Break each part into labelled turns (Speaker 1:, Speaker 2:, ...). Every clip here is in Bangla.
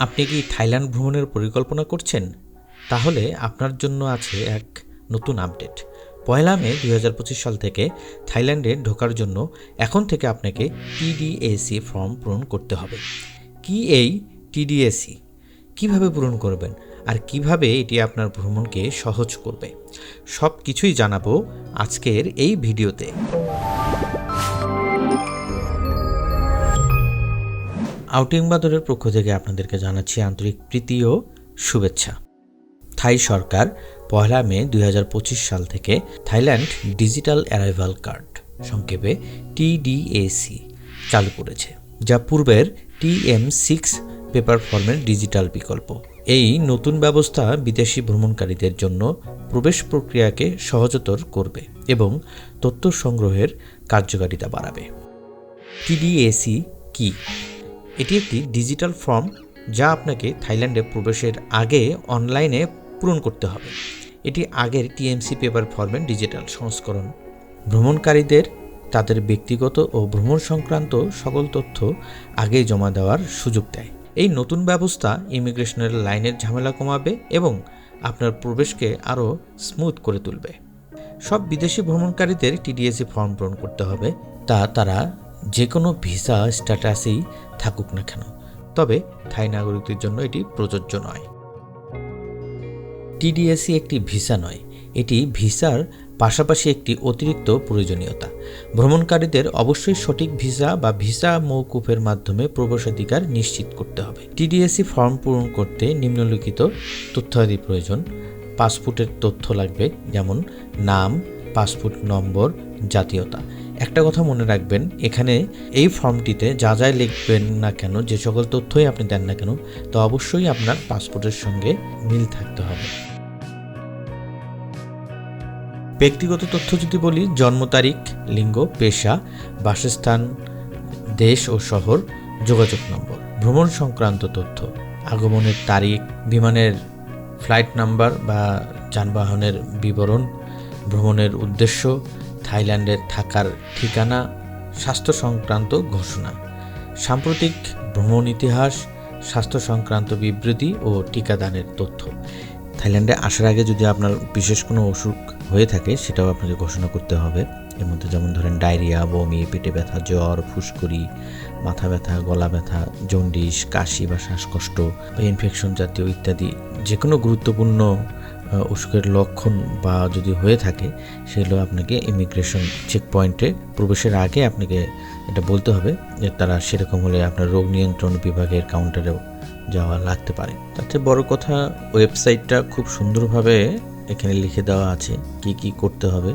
Speaker 1: আপনি কি থাইল্যান্ড ভ্রমণের পরিকল্পনা করছেন? তাহলে আপনার জন্য আছে এক নতুন আপডেট। পয়লা মে দু হাজার পঁচিশ সাল থেকে থাইল্যান্ডে ঢোকার জন্য এখন থেকে আপনাকে টিডিএসি ফর্ম পূরণ করতে হবে। কি এই টিডিএসি কীভাবে পূরণ করবেন? আর কীভাবে এটি আপনার ভ্রমণকে সহজ করবে? সব কিছুই জানাব আজকের এই ভিডিওতে। আউটিং বাদরের পক্ষ থেকে আপনাদেরকে জানাচ্ছি আন্তরিক প্রীতি ও শুভেচ্ছা। থাই সরকার, পয়লা মে দুই হাজার পঁচিশ সাল থেকে থাইল্যান্ড ডিজিটাল অ্যারাইভাল কার্ড, সংক্ষেপে টিডিএসি চালু করেছে, যা পূর্বের টিএম সিক্স পেপার ফর্মের ডিজিটাল বিকল্প। এই নতুন ব্যবস্থা বিদেশি ভ্রমণকারীদের জন্য প্রবেশ প্রক্রিয়াকে সহজতর করবে এবং তথ্য সংগ্রহের কার্যকারিতা বাড়াবে। টিডিএসি কি? এটি একটি ডিজিটাল ফর্ম যা আপনাকে থাইল্যান্ডে প্রবেশের আগে অনলাইনে পূরণ করতে হবে। এটি আগের টিএমসি পেপার ফর্মের ডিজিটাল সংস্করণ। ভ্রমণকারীদের, তাদের ব্যক্তিগত ও ভ্রমণ সংক্রান্ত সকল তথ্য আগেই জমা দেওয়ার সুযোগ দেয়। এই নতুন ব্যবস্থা ইমিগ্রেশনের লাইনের ঝামেলা কমাবে এবং আপনার প্রবেশকে আরও স্মুথ করে তুলবে। সব বিদেশি ভ্রমণকারীদের টিডিএসি ফর্ম পূরণ করতে হবে। তা তারা যে কোনো ভিসা স্ট্যাটাসেই থাকুক না কেন, তবে থাই নাগরিকদের জন্য এটি প্রযোজ্য নয়। টিডিএসি একটি ভিসা নয়, এটি ভিসার পাশাপাশি একটি অতিরিক্ত প্রয়োজনীয়তা। ভ্রমণকারীদের অবশ্যই সঠিক ভিসা বা ভিসা মৌকুফের মাধ্যমে প্রবেশাধিকার নিশ্চিত করতে হবে। টিডিএসি ফর্ম পূরণ করতে নিম্নলিখিত তথ্যাদি প্রয়োজন। পাসপোর্টের তথ্য লাগবে, যেমন নাম, পাসপোর্ট নম্বর, জাতীয়তা। একটা কথা মনে রাখবেন, এখানে এই ফর্মটিতে যা যাই লিখবেন না কেন, যে সকল তথ্যই আপনি দেন না কেন, তো অবশ্যই আপনার পাসপোর্টের সঙ্গে মিল থাকতে হবে। ব্যক্তিগত তথ্য যদি বলি, জন্ম তারিখ, লিঙ্গ, পেশা, বাসস্থান, দেশ ও শহর, যোগাযোগ নম্বর, ভ্রমণ সংক্রান্ত তথ্য, আগমনের তারিখ, বিমানের ফ্লাইট নাম্বার বা যানবাহনের বিবরণ, ভ্রমণের উদ্দেশ্য থাইল্যান্ডের থাকার ঠিকানা স্বাস্থ্য সংক্রান্ত ঘোষণা, সাম্প্রতিক ভ্রমণ ইতিহাস স্বাস্থ্য সংক্রান্ত বিবৃতি ও টিকাদানের তথ্য। থাইল্যান্ডে আসার আগে যদি আপনার বিশেষ কোনো অসুখ হয়ে থাকে, সেটাও আপনাকে ঘোষণা করতে হবে। এর মধ্যে যেমন ধরেন ডায়রিয়া, বমি, পেটে ব্যথা, জ্বর, ফুসকুড়ি, মাথা ব্যথা, গলা ব্যথা, জন্ডিস, কাশি বা শ্বাসকষ্ট বা ইনফেকশন জাতীয় ইত্যাদি যে কোনো গুরুত্বপূর্ণ অসুখের লক্ষণ বা যদি হয়ে থাকে, সেগুলো আপনাকে ইমিগ্রেশন চেক পয়েন্টে প্রবেশের আগে আপনাকে এটা বলতে হবে যে তারা সেরকম হলে আপনার রোগ নিয়ন্ত্রণ বিভাগের কাউন্টারেও যাওয়া লাগতে পারে। তাতে বড় কথা ওয়েবসাইটটা খুব সুন্দরভাবে এখানে লিখে দেওয়া আছে কি কি করতে হবে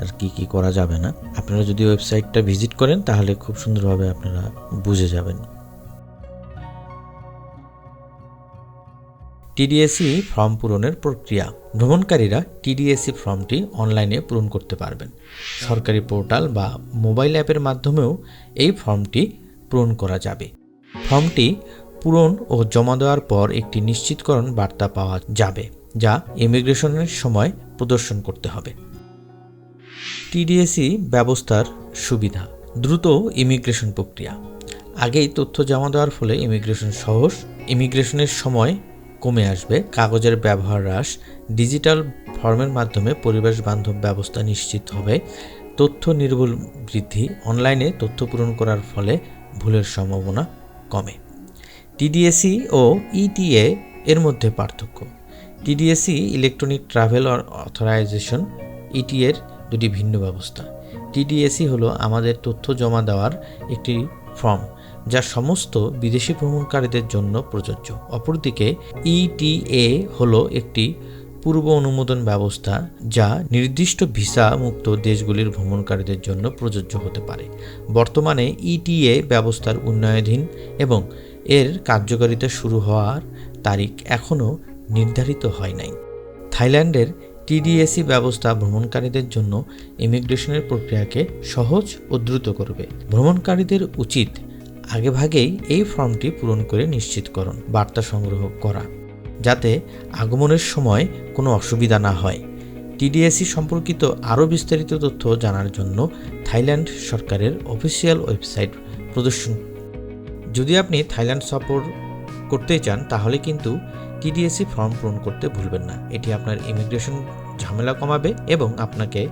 Speaker 1: আর কি কি করা যাবে না। আপনারা যদি ওয়েবসাইটটা ভিজিট করেন, তাহলে খুব সুন্দরভাবে আপনারা বুঝে যাবেন। টিডিএসি ফর্ম পূরণের প্রক্রিয়া। ভ্রমণকারীরা টিডিএসি ফর্মটি অনলাইনে পূরণ করতে পারবেন। সরকারি পোর্টাল বা মোবাইল অ্যাপের মাধ্যমেও এই ফর্মটি পূরণ করা যাবে। ফর্মটি পূরণ ও জমা দেওয়ার পর একটি নিশ্চিতকরণ বার্তা পাওয়া যাবে, যা ইমিগ্রেশনের সময় প্রদর্শন করতে হবে। টিডিএসি ব্যবস্থার সুবিধা, দ্রুত ইমিগ্রেশন প্রক্রিয়া। আগেই তথ্য জমা দেওয়ার ফলে ইমিগ্রেশন সহজ, ইমিগ্রেশনের সময় কমে আসবে, কাগজের ব্যবহার হ্রাস, ডিজিটাল ফর্মের মাধ্যমে পরিবেশ বান্ধব ব্যবস্থা নিশ্চিত হবে, তথ্য নির্ভুল বৃদ্ধি, অনলাইনে তথ্য পূরণ করার ফলে ভুলের সম্ভাবনা কমে। টিডিএসি ও ইটিএ এর মধ্যে পার্থক্য। টিডিএসি ইলেকট্রনিক ট্রাভেল অথরাইজেশন, ইটিএর দুটি ভিন্ন ব্যবস্থা। টিডিএসি হলো আমাদের তথ্য জমা দেওয়ার একটি ফর্ম যা সমস্ত বিদেশি ভ্রমণকারীদের জন্য প্রযোজ্য। অপরদিকে ইটিএ হলো একটি পূর্ব অনুমোদন ব্যবস্থা, যা নির্দিষ্ট ভিসা মুক্ত দেশগুলির ভ্রমণকারীদের জন্য প্রযোজ্য হতে পারে। বর্তমানে ইটিএ ব্যবস্থার উন্নয়নাধীন এবং এর কার্যকারিতা শুরু হওয়ার তারিখ এখনও নির্ধারিত হয় নাই। থাইল্যান্ডের টিডিএসি ব্যবস্থা ভ্রমণকারীদের জন্য ইমিগ্রেশনের প্রক্রিয়াকে সহজ ও দ্রুত করবে। ভ্রমণকারীদের উচিত আগেভাগেই এই ফর্মটি পূরণ করে নিশ্চিতকরণ, বার্তা সংগ্রহ করা, যাতে আগমনের সময় কোনো অসুবিধা না হয়। টিডিএসি সম্পর্কিত আরও বিস্তারিত তথ্য জানার জন্য থাইল্যান্ড সরকারের অফিসিয়াল ওয়েবসাইট প্রদর্শন। যদি আপনি থাইল্যান্ড সফর করতে চান, তাহলে কিন্তু টিডিএসি ফর্ম পূরণ করতে ভুলবেন না। এটি আপনার ইমিগ্রেশন ঝামেলা কমাবে এবং আপনাকে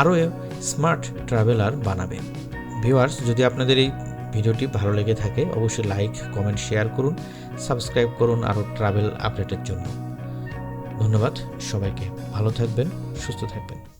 Speaker 1: আরও স্মার্ট ট্রাভেলার বানাবে। ভিউয়ার্স যদি আপনাদের এই ভিডিওটি ভালো লেগে থাকে, অবশ্যই লাইক কমেন্ট শেয়ার করুন সাবস্ক্রাইব করুন আরও ট্রাভেল আপডেটের জন্য। ধন্যবাদ সবাইকে। ভালো থাকবেন, সুস্থ থাকবেন।